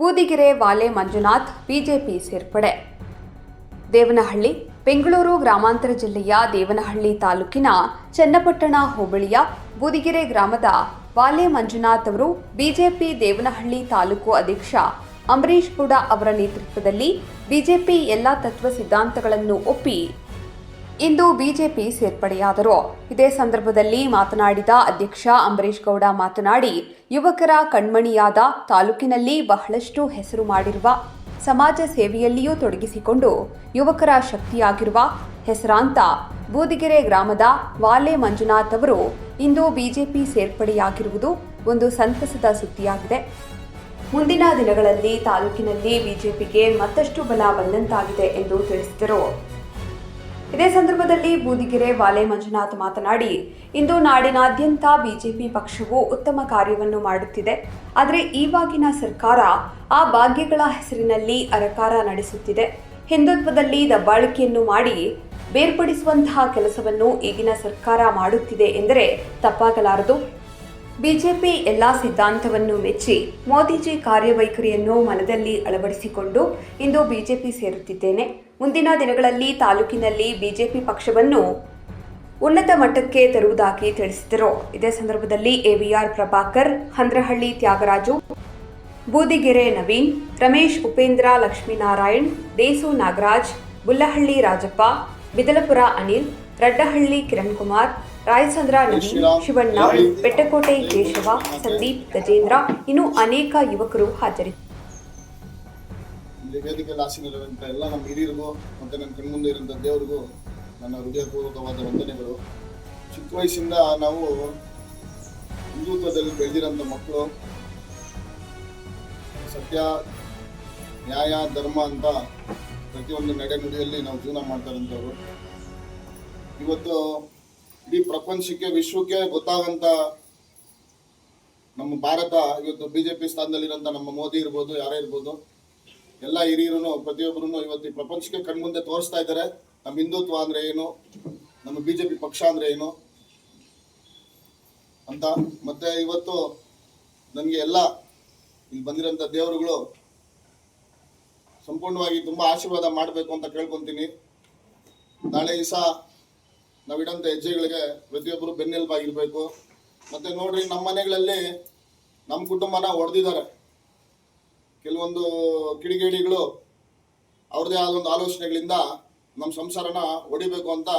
ಬೂದಿಗೆರೆ ವಾಲೆ ಮಂಜುನಾಥ್ ಬಿಜೆಪಿ ಸೇರ್ಪಡೆ. ದೇವನಹಳ್ಳಿ, ಬೆಂಗಳೂರು ಗ್ರಾಮಾಂತರ ಜಿಲ್ಲೆಯ ದೇವನಹಳ್ಳಿ ತಾಲೂಕಿನ ಚನ್ನಪಟ್ಟಣ ಹೋಬಳಿಯ ಬೂದಿಗೆರೆ ಗ್ರಾಮದ ವಾಲೆ ಮಂಜುನಾಥ್ ಅವರು ಬಿಜೆಪಿ ದೇವನಹಳ್ಳಿ ತಾಲೂಕು ಅಧ್ಯಕ್ಷ ಅಂಬರೀಶ್ ಕೂಡ ಅವರ ನೇತೃತ್ವದಲ್ಲಿ ಬಿಜೆಪಿ ಎಲ್ಲ ತತ್ವ ಸಿದ್ಧಾಂತಗಳನ್ನು ಒಪ್ಪಿ ಇಂದು ಬಿಜೆಪಿ ಸೇರ್ಪಡೆಯಾದರು. ಇದೇ ಸಂದರ್ಭದಲ್ಲಿ ಮಾತನಾಡಿದ ಅಧ್ಯಕ್ಷ ಅಂಬರೀಶ್ ಗೌಡ ಮಾತನಾಡಿ, ಯುವಕರ ಕಣ್ಮಣಿಯಾದ ತಾಲೂಕಿನಲ್ಲಿ ಬಹಳಷ್ಟು ಹೆಸರು ಮಾಡಿರುವ ಸಮಾಜ ಸೇವೆಯಲ್ಲಿಯೂ ತೊಡಗಿಸಿಕೊಂಡು ಯುವಕರ ಶಕ್ತಿಯಾಗಿರುವ ಹೆಸರಾಂತ ಬೂದಿಗೆರೆ ಗ್ರಾಮದ ವಾಲೆ ಮಂಜುನಾಥ್ ಅವರು ಇಂದು ಬಿಜೆಪಿ ಸೇರ್ಪಡೆಯಾಗಿರುವುದು ಒಂದು ಸಂತಸದ ಸುದ್ದಿಯಾಗಿದೆ. ಮುಂದಿನ ದಿನಗಳಲ್ಲಿ ತಾಲೂಕಿನಲ್ಲಿ ಬಿಜೆಪಿಗೆ ಮತ್ತಷ್ಟು ಬಲ ಬಂದಂತಾಗಿದೆ ಎಂದು ತಿಳಿಸಿದರು. ಇದೇ ಸಂದರ್ಭದಲ್ಲಿ ಬೂದಿಗೆರೆ ವಾಲೆ ಮಂಜುನಾಥ್ ಮಾತನಾಡಿ, ಇಂದು ನಾಡಿನಾದ್ಯಂತ ಬಿಜೆಪಿ ಪಕ್ಷವು ಉತ್ತಮ ಕಾರ್ಯವನ್ನು ಮಾಡುತ್ತಿದೆ. ಆದರೆ ಈವಾಗಿನ ಸರ್ಕಾರ ಆ ಭಾಗ್ಯಗಳ ಹೆಸರಿನಲ್ಲಿ ಅರಕಾರ ನಡೆಸುತ್ತಿದೆ. ಹಿಂದುತ್ವದಲ್ಲಿ ದಬ್ಬಾಳಿಕೆಯನ್ನು ಮಾಡಿ ಬೇರ್ಪಡಿಸುವಂತಹ ಕೆಲಸವನ್ನು ಈಗಿನ ಸರ್ಕಾರ ಮಾಡುತ್ತಿದೆ ಎಂದರೆ ತಪ್ಪಾಗಲಾರದು. ಬಿಜೆಪಿ ಎಲ್ಲ ಸಿದ್ಧಾಂತವನ್ನು ಮೆಚ್ಚಿ ಮೋದಿಜಿ ಕಾರ್ಯವೈಖರಿಯನ್ನು ಮನದಲ್ಲಿ ಅಳವಡಿಸಿಕೊಂಡು ಇಂದು ಬಿಜೆಪಿ ಸೇರುತ್ತಿದ್ದೇನೆ. ಮುಂದಿನ ದಿನಗಳಲ್ಲಿ ತಾಲೂಕಿನಲ್ಲಿ ಬಿಜೆಪಿ ಪಕ್ಷವನ್ನು ಉನ್ನತ ಮಟ್ಟಕ್ಕೆ ತರುವುದಾಗಿ ತಿಳಿಸಿದರು. ಇದೇ ಸಂದರ್ಭದಲ್ಲಿ ಎವಿಆರ್ ಪ್ರಭಾಕರ್ ಹಂದ್ರಹಳ್ಳಿ ತ್ಯಾಗರಾಜು ಬೂದಿಗೆರೆ ನವೀನ್ ರಮೇಶ್ ಉಪೇಂದ್ರ ಲಕ್ಷ್ಮೀನಾರಾಯಣ್ ದೇಸು ನಾಗರಾಜ್ ಬುಲ್ಲಹಳ್ಳಿ ರಾಜಪ್ಪ ಬಿದಲಪುರ ಅನಿಲ್ ರಡ್ಡಹಳ್ಳಿ ಕಿರಣ್ ಕುಮಾರ್ ರಾಯಚಂದ್ರ ನವೀನ್ ಶಿವಣ್ಣ ಬೆಟ್ಟಕೋಟೆ ಕೇಶವ ಸಂದೀಪ್ ಗಜೇಂದ್ರ ಇನ್ನೂ ಅನೇಕ ಯುವಕರು ಹಾಜರಿದ್ದರು ಇಲ್ಲಿ ವೇದಿಕೆಯಲ್ಲಿ ಆಸೀನರಿರುವಂಥ ಎಲ್ಲ ನಮ್ಮ ಹಿರಿಯರಿಗೂ ಮತ್ತು ನನ್ನ ಕಣ್ಮುಂದೆ ಇರುವಂಥ ದೇವರಿಗೂ ನನ್ನ ಹೃದಯಪೂರ್ವಕವಾದ ವಂದನೆಗಳು. ಚಿಕ್ಕ ವಯಸ್ಸಿಂದ ನಾವು ಹಿಂದುತ್ವದಲ್ಲಿ ಬೆಳೆದಿರೋಂಥ ಮಕ್ಕಳು, ಸತ್ಯ, ನ್ಯಾಯ, ಧರ್ಮ ಅಂತ ಪ್ರತಿಯೊಂದು ನಡೆ ನುಡಿಯಲ್ಲಿ ನಾವು ಜೀವನ ಮಾಡ್ತಾ ಇರೋಂಥವ್ರು ಇವತ್ತು ಇಡೀ ಪ್ರಪಂಚಕ್ಕೆ, ವಿಶ್ವಕ್ಕೆ ಗೊತ್ತಾಗಂತ ನಮ್ಮ ಭಾರತ, ಇವತ್ತು ಬಿಜೆಪಿ ಸ್ಥಾನದಲ್ಲಿರೋಂಥ ನಮ್ಮ ಮೋದಿ ಇರ್ಬೋದು, ಯಾರೇ ಇರ್ಬೋದು ಎಲ್ಲ ಹಿರಿಯರು ಪ್ರತಿಯೊಬ್ಬರು ಇವತ್ತು ಈ ಪ್ರಪಂಚಕ್ಕೆ ಕಣ್ಮುಂದೆ ತೋರಿಸ್ತಾ ಇದ್ದಾರೆ. ನಮ್ಮ ಹಿಂದುತ್ವ ಅಂದ್ರೆ ಏನು? ನಮ್ಮ ಬಿಜೆಪಿ ಪಕ್ಷ ಅಂದ್ರೆ ಏನು? ಅಂತ. ಮತ್ತೆ ಇವತ್ತು ನನಗೆ ಎಲ್ಲ ಇಲ್ಲಿ ಬಂದಿರೋಂಥ ದೇವರುಗಳು ಸಂಪೂರ್ಣವಾಗಿ ತುಂಬಾ ಆಶೀರ್ವಾದ ಮಾಡಬೇಕು ಅಂತ ಕೇಳ್ಕೊತೀನಿ. ನಾಳೆ ದಿವಸ ನಾವಿಡಂತ ಹೆಜ್ಜೆಗಳಿಗೆ ಪ್ರತಿಯೊಬ್ಬರು ಬೆನ್ನೆಲುಬಾಗಿರ್ಬೇಕು. ಮತ್ತೆ ನೋಡ್ರಿ, ನಮ್ಮ ಮನೆಗಳಲ್ಲಿ ನಮ್ಮ ಕುಟುಂಬನ ಹೊಡೆದಿದ್ದಾರೆ ಕೆಲವೊಂದು ಕಿಡಿಗೇಡಿಗಳು ಅವ್ರದೇ ಆದ ಒಂದು ಆಲೋಚನೆಗಳಿಂದ ನಮ್ಮ ಸಂಸಾರನ ಹೊಡಿಬೇಕು ಅಂತ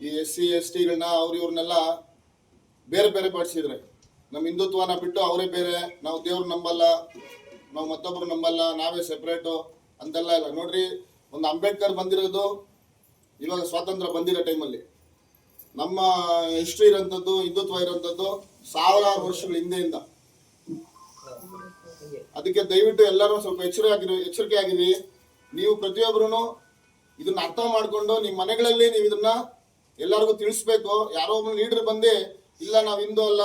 ಈ ಎಸ್ ಸಿ, ಎಸ್ ಟಿಗಳನ್ನ ಅವ್ರ ಇವ್ರನ್ನೆಲ್ಲ ಬೇರೆ ಬೇರೆ ಪಡಿಸಿದ್ರೆ. ನಮ್ಮ ಹಿಂದುತ್ವನ ಬಿಟ್ಟು ಅವರೇ ಬೇರೆ, ನಾವು ದೇವ್ರು ನಂಬಲ್ಲ, ನಾವು ಮತ್ತೊಬ್ರು ನಂಬಲ್ಲ, ನಾವೇ ಸೆಪ್ರೇಟು ಅಂತೆಲ್ಲ ಇಲ್ಲ. ನೋಡ್ರಿ, ಒಂದು ಅಂಬೇಡ್ಕರ್ ಬಂದಿರೋದು ಇವಾಗ ಸ್ವಾತಂತ್ರ್ಯ ಬಂದಿರೋ ಟೈಮಲ್ಲಿ. ನಮ್ಮ ಹಿಸ್ಟ್ರಿ ಇರೋಂಥದ್ದು, ಹಿಂದುತ್ವ ಇರೋಂಥದ್ದು ಸಾವಿರಾರು ವರ್ಷಗಳ ಹಿಂದೆಯಿಂದ. ಅದಕ್ಕೆ ದಯವಿಟ್ಟು ಎಲ್ಲರೂ ಸ್ವಲ್ಪ ಎಚ್ಚರ ಆಗಿರಿ, ಎಚ್ಚರಿಕೆ ಆಗಿರಿ. ನೀವು ಪ್ರತಿಯೊಬ್ಬರು ಇದನ್ನ ಅರ್ಥ ಮಾಡ್ಕೊಂಡು ನಿಮ್ಮ ಮನೆಗಳಲ್ಲಿ ನೀವು ಇದನ್ನ ಎಲ್ಲರಿಗೂ ತಿಳಿಸ್ಬೇಕು. ಯಾರೋ ಒಬ್ಬ ಲೀಡರ್ ಬಂದು, ಇಲ್ಲ ನಾವು ಹಿಂದೂ ಅಲ್ಲ,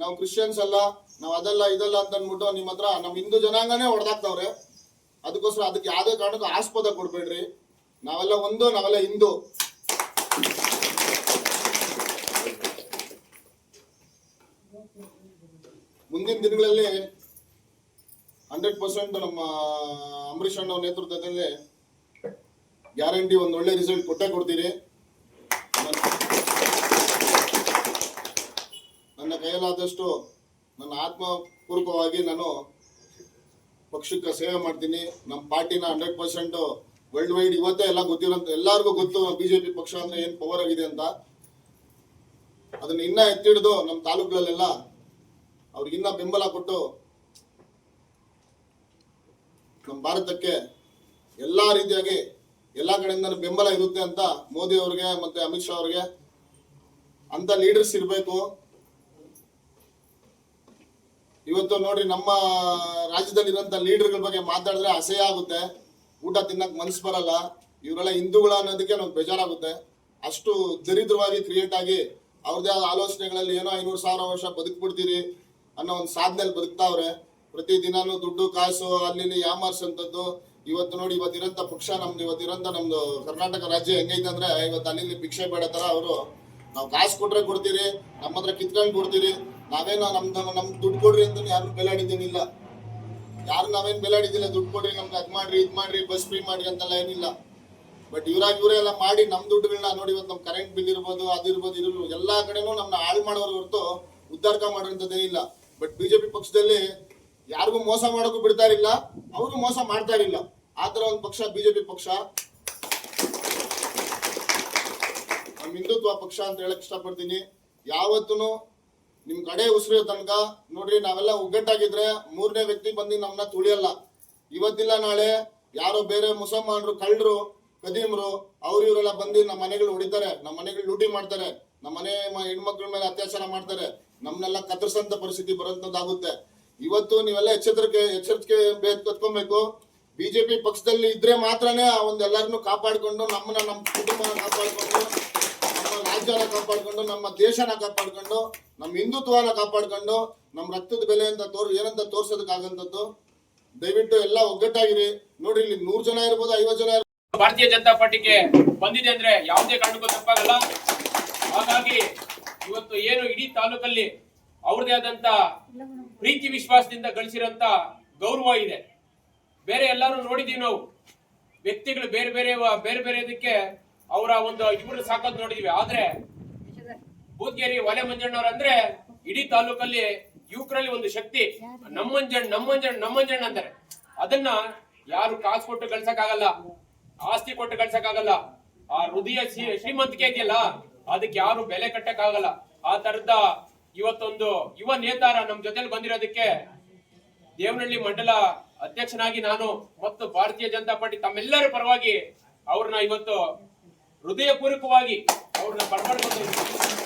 ನಾವು ಕ್ರಿಶ್ಚಿಯನ್ಸ್ ಅಲ್ಲ, ನಾವು ಅದಲ್ಲ, ಇದಲ್ಲ ಅಂತ ಅಂದ್ಬಿಟ್ಟು ನಿಮ್ಮ ಹತ್ರ ನಮ್ಮ ಹಿಂದೂ ಜನಾಂಗನೇ ಹೊಡೆದಾಕ್ತವ್ರೆ. ಅದಕ್ಕೋಸ್ಕರ ಅದಕ್ಕೆ ಯಾವುದೇ ಕಾರಣಕ್ಕೂ ಆಸ್ಪದ ಕೊಡ್ಬೇಡ್ರಿ. ನಾವೆಲ್ಲ ಒಂದು, ನಾವೆಲ್ಲ ಹಿಂದೂ. ಮುಂದಿನ ದಿನಗಳಲ್ಲಿ ಹಂಡ್ರೆಡ್ ಪರ್ಸೆಂಟ್ ನಮ್ಮ ಅಂಬರೀಷ್ ಅಣ್ಣ ನೇತೃತ್ವದಲ್ಲಿ ಗ್ಯಾರಂಟಿ ಒಂದು ಒಳ್ಳೆ ರಿಸಲ್ಟ್ ಕೊಟ್ಟೇ ಕೊಡ್ತೀರಿ. ನನ್ನ ಕೈಯಲ್ಲಾದಷ್ಟು ನನ್ನ ಆತ್ಮಪೂರ್ವಕವಾಗಿ ನಾನು ಪಕ್ಷಕ್ಕೆ ಸೇವೆ ಮಾಡ್ತೀನಿ. ನಮ್ಮ ಪಾರ್ಟಿನ ಹಂಡ್ರೆಡ್ ಪರ್ಸೆಂಟ್ ವರ್ಲ್ಡ್ ವೈಡ್ ಇವತ್ತೇ ಎಲ್ಲ ಗೊತ್ತಿರೋಂಥ ಎಲ್ಲರಿಗೂ ಗೊತ್ತು ಬಿಜೆಪಿ ಪಕ್ಷ ಅಂದ್ರೆ ಏನು ಪವರ್ ಆಗಿದೆ ಅಂತ. ಅದನ್ನ ಇನ್ನ ಎತ್ತಿಡಿದು ನಮ್ಮ ತಾಲೂಕುಗಳಲ್ಲೆಲ್ಲ ಅವ್ರಿಗಿನ್ನ ಬೆಂಬಲ ಕೊಟ್ಟು ನಮ್ಮ ಭಾರತಕ್ಕೆ ಎಲ್ಲ ರೀತಿಯಾಗಿ ಎಲ್ಲ ಕಡೆಯಿಂದ ಬೆಂಬಲ ಇರುತ್ತೆ ಅಂತ ಮೋದಿ ಅವ್ರಿಗೆ ಮತ್ತೆ ಅಮಿತ್ ಶಾ ಅವ್ರಿಗೆ ಅಂತ ಲೀಡರ್ಸ್ ಇರಬೇಕು. ಇವತ್ತು ನೋಡ್ರಿ ನಮ್ಮ ರಾಜ್ಯದಲ್ಲಿರುವಂತ ಲೀಡರ್ಗಳ ಬಗ್ಗೆ ಮಾತಾಡಿದ್ರೆ ಅಸಹ್ಯ ಆಗುತ್ತೆ. ಊಟ ತಿನ್ನಕ್ ಮನ್ಸು ಬರಲ್ಲ. ಇವರೆಲ್ಲ ಹಿಂದೂಗಳ ಅನ್ನೋದಕ್ಕೆ ನಮ್ಗೆ ಬೇಜಾರಾಗುತ್ತೆ. ಅಷ್ಟು ದರಿದ್ರವಾಗಿ ಕ್ರಿಯೇಟ್ ಆಗಿ ಅವ್ರದೇ ಆದ ಆಲೋಚನೆಗಳಲ್ಲಿ ಏನೋ ಐನೂರು ಸಾವಿರ ವರ್ಷ ಬದುಕ್ಬಿಡ್ತೀರಿ ಅನ್ನೋ ಒಂದು ಸಾಧನೆಯಲ್ಲಿ ಬದುಕ್ತಾವ್ರೆ. ಪ್ರತಿ ದಿನಾನು ದುಡ್ಡು ಕಾಸು ಅಲ್ಲಿ ಇಲ್ಲಿ ಯಾಮಾರ್ಸಂತದ್ದು ಇವತ್ತು ನೋಡಿ ಇವತ್ತಿರೋಂಥ ಪಕ್ಷ ನಮ್ದು ಇವತ್ತಿರೋಂಥ ನಮ್ದು ಕರ್ನಾಟಕ ರಾಜ್ಯ ಹೆಂಗೈತೆ ಅಂದ್ರೆ, ಇವತ್ತು ಅಲ್ಲಿ ಭಿಕ್ಷೆ ಬೇಡ ತರ ಅವರು, ನಾವು ಕಾಸು ಕೊಟ್ರೆ ಕೊಡ್ತೀರಿ, ನಮ್ಮ ಹತ್ರ ಕಿತ್ಕೊಂಡು ಕೊಡ್ತೀರಿ. ನಾವೇನೋ ನಮ್ದು ನಮ್ ದುಡ್ಡು ಕೊಡ್ರಿ ಅಂತ ಯಾರು ಬೆಲಾಡಿದ್ದೇನಿಲ್ಲ. ಯಾರು ನಾವೇನು ಬೆಲಾಡಿದ್ದಿಲ್ಲ, ದುಡ್ಡು ಕೊಡ್ರಿ, ನಮ್ಗೆ ಅದ್ ಮಾಡ್ರಿ, ಇದ್ ಮಾಡ್ರಿ, ಬಸ್ ಫ್ರೀ ಮಾಡ್ರಿ ಅಂತೆಲ್ಲ ಏನಿಲ್ಲ. ಬಟ್ ಇವ್ರಾಗ ಇವರೇ ಎಲ್ಲ ಮಾಡಿ ನಮ್ಮ ದುಡ್ಡುಗಳನ್ನ ನೋಡಿ, ಇವತ್ತು ನಮ್ಮ ಕರೆಂಟ್ ಬಿಲ್ ಇರ್ಬೋದು ಅದಿರ್ಬೋದು ಇರ್ಬೋದು ಎಲ್ಲಾ ಕಡೆನೂ ನಮ್ಮನ್ನ ಹಾಳು ಮಾಡೋರು ಹೊರತು ಉದ್ಧಾರಕ ಮಾಡೋಂಥದ್ದೇನಿಲ್ಲ ಬಟ್ ಬಿಜೆಪಿ ಪಕ್ಷದಲ್ಲಿ ಯಾರಿಗೂ ಮೋಸ ಮಾಡೋಕ್ಕೂ ಬಿಡ್ತಾ ಇರಲಿಲ್ಲ. ಅವರು ಮೋಸ ಮಾಡ್ತಾ ಇರಲಿಲ್ಲ. ಆ ತರ ಒಂದು ಪಕ್ಷ, ಬಿಜೆಪಿ ಪಕ್ಷ. ನಮ್ಮ ಹಿಂದುತ್ವ ಪಕ್ಷ ಅಂತ ಹೇಳಕ್ ಇಷ್ಟಪಡ್ತೀನಿ. ಯಾವತ್ತೂ ನಿಮ್ ಕಡೆ ಉಸಿರೋ ತನಕ ನೋಡ್ರಿ, ನಾವೆಲ್ಲ ಒಗ್ಗಟ್ಟಾಗಿದ್ರೆ ಮೂರನೇ ವ್ಯಕ್ತಿ ಬಂದು ನಮ್ಮನ್ನ ತುಳಿಯಲ್ಲ. ಇವತ್ತಿಲ್ಲ, ನಾಳೆ ಯಾರೋ ಬೇರೆ ಮುಸಲ್ಮಾನರು, ಕಳ್ಳರು ಕದೀಮ್ರು ಅವ್ರು ಇವರೆಲ್ಲ ಬಂದು ನಮ್ಮ ಮನೆಗಳು ಹೊಡಿತಾರೆ. ನಮ್ಮ ಮನೆಗಳು ಲೂಟಿ ಮಾಡ್ತಾರೆ. ನಮ್ಮ ಮನೆ ಹೆಣ್ಮಕ್ಳ ಮೇಲೆ ಅತ್ಯಾಚಾರ ಮಾಡ್ತಾರೆ. ನಮ್ನೆಲ್ಲ ಕತ್ತರಿಸಂತ ಪರಿಸ್ಥಿತಿ ಬರೋಂಥದ್ದಾಗುತ್ತೆ. ಇವತ್ತು ನೀವೆಲ್ಲ ಎಚ್ಚರಿಕೆ ಎಚ್ಚರಿಕೆ ಬೇಕು ಕತ್ಕೊಬೇಕು. ಬಿಜೆಪಿ ಪಕ್ಷದಲ್ಲಿ ಇದ್ರೆ ಮಾತ್ರನೇ ಆ ಒಂದು ಎಲ್ಲರನ್ನು ಕಾಪಾಡ್ಕೊಂಡು, ನಮ್ಮನ್ನ ನಮ್ಮ ಕುಟುಂಬನ ಕಾಪಾಡ್ಕೊಂಡು, ನಮ್ಮ ರಾಜ್ಯನ ಕಾಪಾಡ್ಕೊಂಡು, ನಮ್ಮ ದೇಶನ ಕಾಪಾಡ್ಕೊಂಡು, ನಮ್ಮ ಹಿಂದುತ್ವನ ಕಾಪಾಡ್ಕೊಂಡು, ನಮ್ಮ ರಕ್ತದ ಬೆಲೆ ಅಂತ ತೋರ್, ಏನಂತ ತೋರ್ಸೋದಕ್ಕಾಗಂಥದ್ದು ದಯವಿಟ್ಟು ಎಲ್ಲ ಒಗ್ಗಟ್ಟಾಗಿರಿ. ನೋಡಿ, ಇಲ್ಲಿ ನೂರ್ ಜನ ಇರ್ಬೋದು, ಐವತ್ತು ಜನ ಭಾರತೀಯ ಜನತಾ ಪಾರ್ಟಿಗೆ ಬಂದಿದೆ ಅಂದ್ರೆ ಯಾವುದೇ ಕಾರಣಕ್ಕೂ ತಪ್ಪಾಗಲ್ಲ. ಹಾಗಾಗಿ ಇವತ್ತು ಏನು ಇಡೀ ತಾಲೂಕಲ್ಲಿ ಅವ್ರದೇ ಆದಂತ ಪ್ರೀತಿ ವಿಶ್ವಾಸದಿಂದ ಗಳಿಸಿರೋಂತ ಗೌರವ ಇದೆ. ಬೇರೆ ಎಲ್ಲರೂ ನೋಡಿದೀವಿ ನಾವು. ವ್ಯಕ್ತಿಗಳು ಬೇರೆ ಬೇರೆ ಬೇರೆ ಬೇರೆ ಇದಕ್ಕೆ ಅವರ ಒಂದು ಇವರು ಸಾಕೋದು ನೋಡಿದೀವಿ. ಆದ್ರೆ ಬೂದ್ಗೇರಿ ಒಲೆ ಮಂಜಣ್ಣವ್ರ ಅಂದ್ರೆ ಇಡೀ ತಾಲೂಕಲ್ಲಿ ಯುವಕರಲ್ಲಿ ಒಂದು ಶಕ್ತಿ. ನಮ್ಮಂಜಣ್ಣ ನಮ್ಮಂಜಣ್ಣ ನಮ್ಮಂಜಣ್ಣ ಅಂತಾರೆ. ಅದನ್ನ ಯಾರು ಕಾಸು ಕೊಟ್ಟು ಗಳಿಸಕ್ಕಾಗಲ್ಲ, ಆಸ್ತಿ ಕೊಟ್ಟು ಗಳಿಸಕ್ಕಾಗಲ್ಲ, ಆ ಹೃದಯ ಶ್ರೀ- ಶ್ರೀಮಂತಿಕೆ ಇದೆಯಲ್ಲ, ಅದಕ್ಕೆ ಯಾರು ಬೆಲೆ ಕಟ್ಟಕ್ಕಾಗಲ್ಲ. ಆ ತರದ ಇವತ್ತೊಂದು ಯುವ ನೇತಾರ ನಮ್ಮ ಜೊತೆಲಿ ಬಂದಿರೋದಕ್ಕೆ ದೇವನಹಳ್ಳಿ ಮಂಡಲ ಅಧ್ಯಕ್ಷನಾಗಿ ನಾನು ಮತ್ತು ಭಾರತೀಯ ಜನತಾ ಪಾರ್ಟಿ ತಮ್ಮೆಲ್ಲರ ಪರವಾಗಿ ಅವ್ರನ್ನ ಇವತ್ತು ಹೃದಯಪೂರ್ವಕವಾಗಿ ಅವ್ರನ್ನ ಬಡಬಡ್ಕೊಂಡು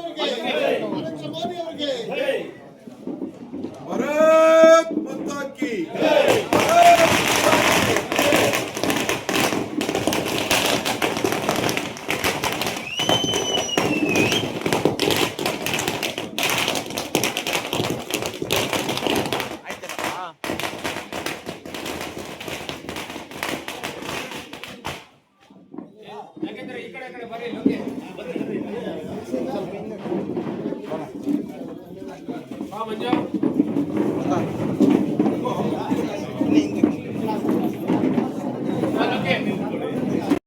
ಮಂಜು.